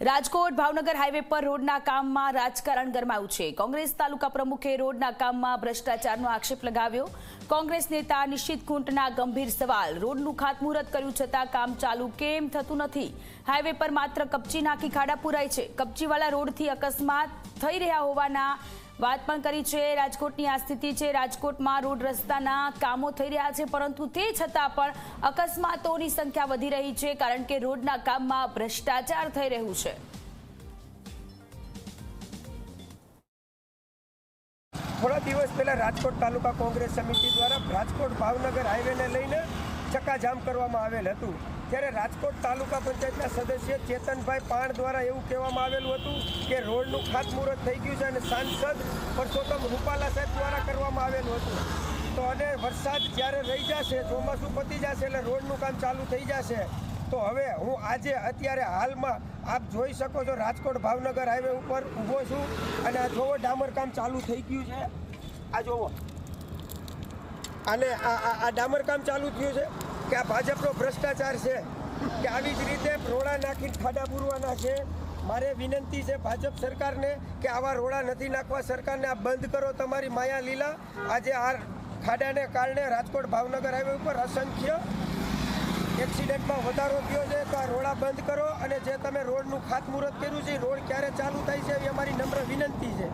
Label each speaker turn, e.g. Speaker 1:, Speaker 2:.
Speaker 1: Rajkot Bhavnagar highway પર રોડના કામમાં રાજકારણ ગરમાયું છે. કોંગ્રેસ તાલુકા પ્રમુખે રોડના કામમાં ભ્રષ્ટાચારનો આક્ષેપ લગાવ્યો. કોંગ્રેસ નેતા નિશ્ચિત કુંટના ગંભીર સવાલ. રોડનું ખાતમુહૂર્ત કર્યું છતાં કામ ચાલુ કેમ થતું નથી? હાઈવે પર માત્ર કપચી નાખી ખાડા પુરાય છે. કપચીવાળા રોડથી અકસ્માત થઈ રહ્યા હોવાના વાત પણ કરી છે, રાજકોટની આ સ્થિતિ છે, રાજકોટમાં રોડ રસ્તાના કામો થઈ રહ્યા છે, પરંતુ તે છતાં પણ અકસ્માતોની સંખ્યા વધી રહી છે, કારણ કે રોડના કામમાં ભ્રષ્ટાચાર થઈ રહ્યું છે.
Speaker 2: થોડા દિવસ પહેલા રાજકોટ તાલુકા કોંગ્રેસ સમિતિ દ્વારા રાજકોટ ભાવનગર હાઈવેને લઈને ચક્કાજામ કરવામાં આવેલ હતું. ત્યારે રાજકોટ તાલુકા પંચાયતના સદસ્ય ચેતનભાઈ પાણ દ્વારા એવું કહેવામાં આવેલું હતું કે રોડનું ખાતમુહૂર્ત થઈ ગયું છે અને સાંસદ પરસોત્તમ રૂપાલા સાહેબ દ્વારા કરવામાં આવેલું હતું. તો અને વરસાદ જ્યારે રહી જશે, ચોમાસું પતી જશે એટલે રોડનું કામ ચાલુ થઈ જશે. તો હવે હું આજે અત્યારે હાલમાં આપ જોઈ શકો છો રાજકોટ ભાવનગર હાઈવે ઉપર ઊભો છું અને આ જોવો ડામર કામ ચાલુ થઈ ગયું છે. આ જોવો. અને આ આ ડામર કામ ચાલુ થયું છે કે આ ભાજપનો ભ્રષ્ટાચાર છે કે આવી જ રીતે રોડા નાખીને ખાડા પૂરવાના છે. મારે વિનંતી છે ભાજપ સરકારને કે આવા રોડા નથી નાખવા. સરકારને આ બંધ કરો તમારી માયા લીલા. આજે આ ખાડાને કારણે રાજકોટ ભાવનગર હાઈવે ઉપર અસંખ્ય એક્સિડન્ટમાં વધારો થયો છે. તો આ રોડા બંધ કરો અને જે તમે રોડનું ખાતમુહૂર્ત કર્યું છે રોડ ક્યારે ચાલુ થાય છે એ અમારી નમ્ર વિનંતી છે.